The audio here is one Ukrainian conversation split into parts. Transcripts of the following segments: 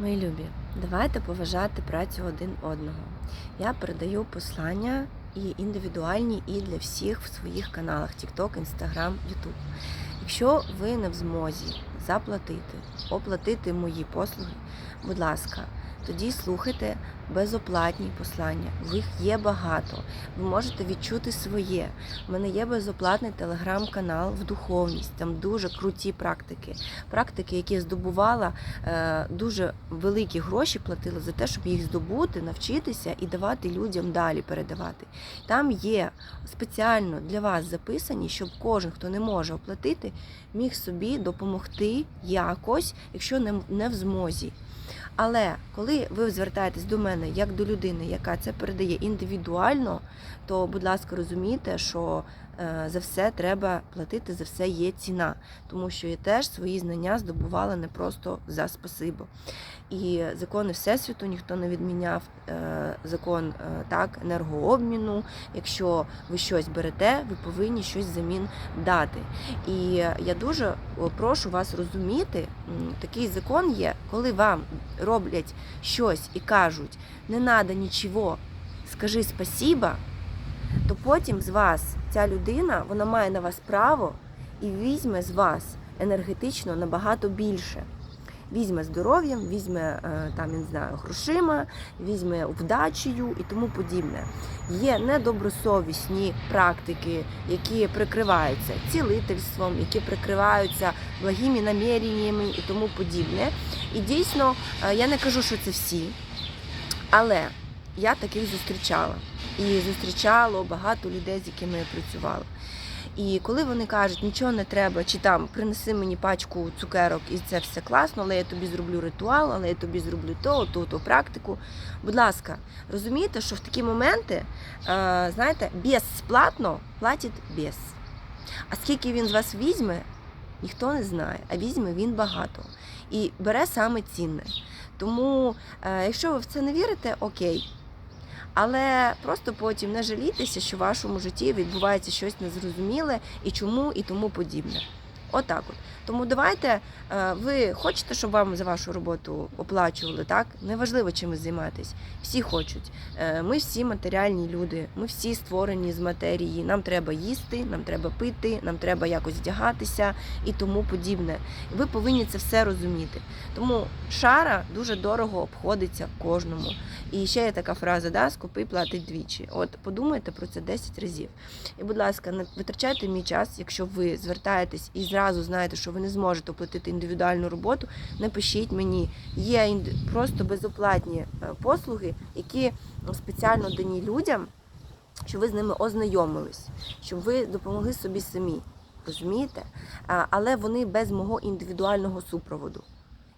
Мої любі, давайте поважати працю один одного. Я передаю послання і індивідуальні, і для всіх в своїх каналах TikTok, Instagram, YouTube. Якщо ви не в змозі заплатити, оплатити мої послуги, будь ласка, тоді слухайте безоплатні послання. Їх є багато. Ви можете відчути своє. У мене є безоплатний телеграм-канал в духовність. Там дуже круті практики. Практики, які здобувала е, дуже великі гроші платила за те, щоб їх здобути, навчитися і давати людям далі передавати. Там є спеціально для вас записані, щоб кожен, хто не може оплатити, міг собі допомогти якось, якщо не в змозі. Але коли ви звертаєтесь до мене як до людини, яка це передає індивідуально, то, будь ласка, розумійте, що за все треба платити, за все є ціна. Тому що я теж свої знання здобувала не просто за спасибо. І закони Всесвіту ніхто не відміняв. Е, Закон е, так, енергообміну. Якщо ви щось берете, ви повинні щось взамін дати. І я дуже прошу вас розуміти, такий закон є, коли вам роблять щось і кажуть, не треба нічого, скажи спасіба, потім з вас ця людина вона має на вас право і візьме з вас енергетично набагато більше. Візьме здоров'ям, візьме е, там, я не знаю, грошима, візьме вдачею і тому подібне. Є недобросовісні практики, які прикриваються цілительством, які прикриваються благими наміреннями і тому подібне. І дійсно, е, я не кажу, що це всі, але я таких зустрічала. І зустрічало багато людей, з якими я працювала. І коли вони кажуть, нічого не треба, чи там принеси мені пачку цукерок, і це все класно, але я тобі зроблю ритуал, але я тобі зроблю то, то, то практику. Будь ласка, розумієте, що в такі моменти, е, знаєте, безсплатно платить без. А скільки він з вас візьме, ніхто не знає, а візьме він багато. І бере саме цінне. Тому, е, якщо ви в це не вірите, окей. Але просто потім не жалітися, що в вашому житті відбувається щось незрозуміле і чому, і тому подібне. Отак от. Тому давайте, е, ви хочете, щоб вам за вашу роботу оплачували, так? Неважливо, чим ви займаєтесь. Всі хочуть. Е, Ми всі матеріальні люди, ми всі створені з матерії. Нам треба їсти, нам треба пити, нам треба якось вдягатися і тому подібне. Ви повинні це все розуміти. Тому шара дуже дорого обходиться кожному. І ще є така фраза: да, скупий платить двічі. От подумайте про це 10 разів. І, будь ласка, не витрачайте мій час, якщо ви звертаєтесь і зразу знаєте, що ви не зможете оплатити індивідуальну роботу. Напишіть мені. Є просто безоплатні е, послуги, які спеціально дані людям, щоб ви з ними ознайомились, щоб ви допомогли собі самі. Розумієте? Але вони без мого індивідуального супроводу.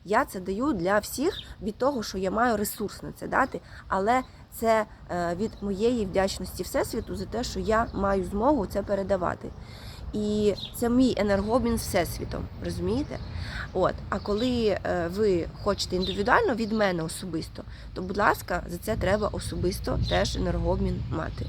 Я це даю для всіх від того, що я маю ресурс на це дати, але це е, від моєї вдячності Всесвіту за те, що я маю змогу це передавати. І це мій енергообмін з всесвітом, розумієте? От, а коли е, ви хочете індивідуально від мене особисто, то будь ласка, за це треба особисто теж енергообмін мати.